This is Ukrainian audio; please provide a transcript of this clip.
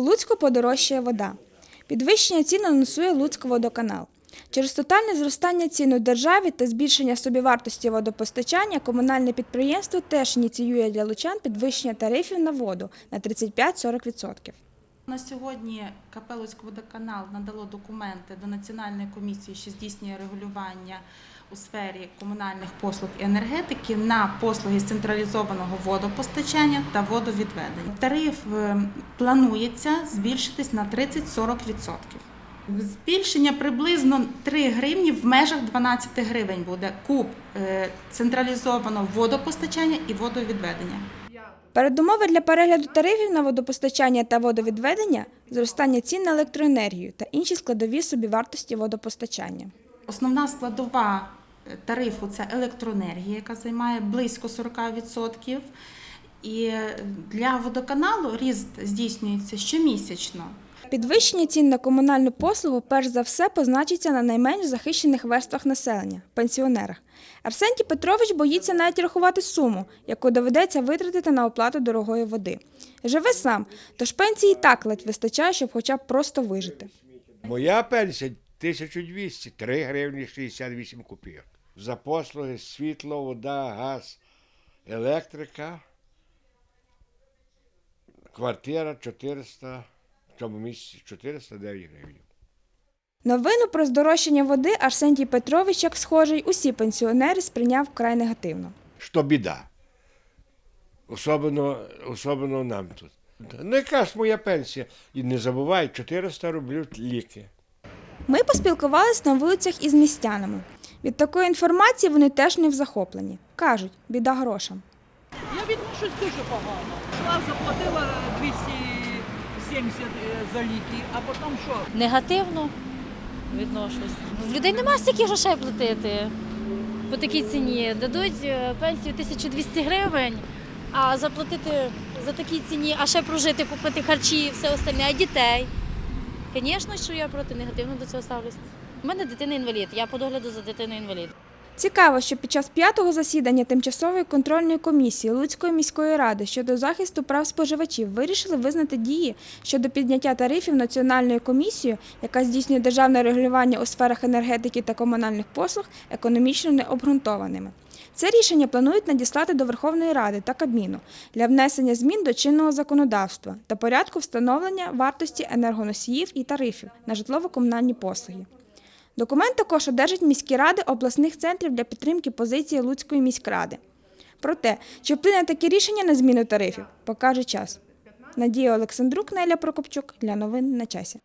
У Луцьку подорожчає вода. Підвищення цін анонсує Луцькводоканал. Через тотальне зростання цін у державі та збільшення собівартості водопостачання комунальне підприємство теж ініціює для лучан підвищення тарифів на воду на 35-40%. На сьогодні КП «Луцькводоканал» надало документи до Національної комісії, що здійснює регулювання у сфері комунальних послуг і енергетики на послуги з централізованого водопостачання та водовідведення. Тариф е, планується збільшитись на 30-40%. Збільшення приблизно 3 гривні в межах 12 гривень буде куб е, централізованого водопостачання і водовідведення. Передумови для перегляду тарифів на водопостачання та водовідведення зростання цін на електроенергію та інші складові собівартості водопостачання. Основна складова тарифу це електроенергія, яка займає близько 40%. І для водоканалу ріст здійснюється щомісячно. Підвищення цін на комунальну послугу перш за все позначиться на найменш захищених верствах населення пенсіонерах. Арсентій Петрович боїться навіть рахувати суму, яку доведеться витратити на оплату дорогої води. Живе сам, тож пенсії і так ледь вистачає, щоб хоча б просто вижити. Моя пенсія 1200, 3 гривні 68 копійок. За послуги світло, вода, газ, електрика, квартира 400, в цьому місяці 409 гривень. Новину про здорожчання води Арсентій Петрович, як схожий, усі пенсіонери сприйняв вкрай негативно. Що біда. Особливо, особливо нам тут. Ну, яка ж моя пенсія? І не забувай, 400 рублів ліки. Ми поспілкувалися на вулицях із містянами. Від такої інформації вони теж не в захопленні. Кажуть, біда грошам. Я відношусь дуже погано. Шла, заплатила 270 за ліки, а потім що? негативно відношусь. В людей немає стільки грошей платити по такій ціні. Дадуть е, пенсію 1200 гривень, а заплатити за такій ціні, а ще прожити, купити харчі і все остальне, а дітей. Звісно, що я проти негативно до цього ставлюсь. У мене дитина інвалід, я по догляду за дитиною інвалід. Цікаво, що під час п'ятого засідання тимчасової контрольної комісії Луцької міської ради щодо захисту прав споживачів вирішили визнати дії щодо підняття тарифів Національною комісією, яка здійснює державне регулювання у сферах енергетики та комунальних послуг, економічно необґрунтованими. Це рішення планують надіслати до Верховної Ради та Кабміну для внесення змін до чинного законодавства та порядку встановлення вартості енергоносіїв і тарифів на житлово-комунальні послуги. Документ також одержать міські ради обласних центрів для підтримки позиції Луцької міськради. Проте, чи вплине таке рішення на зміну тарифів, покаже час. Надія Олександрук, Неля Прокопчук для новин на часі.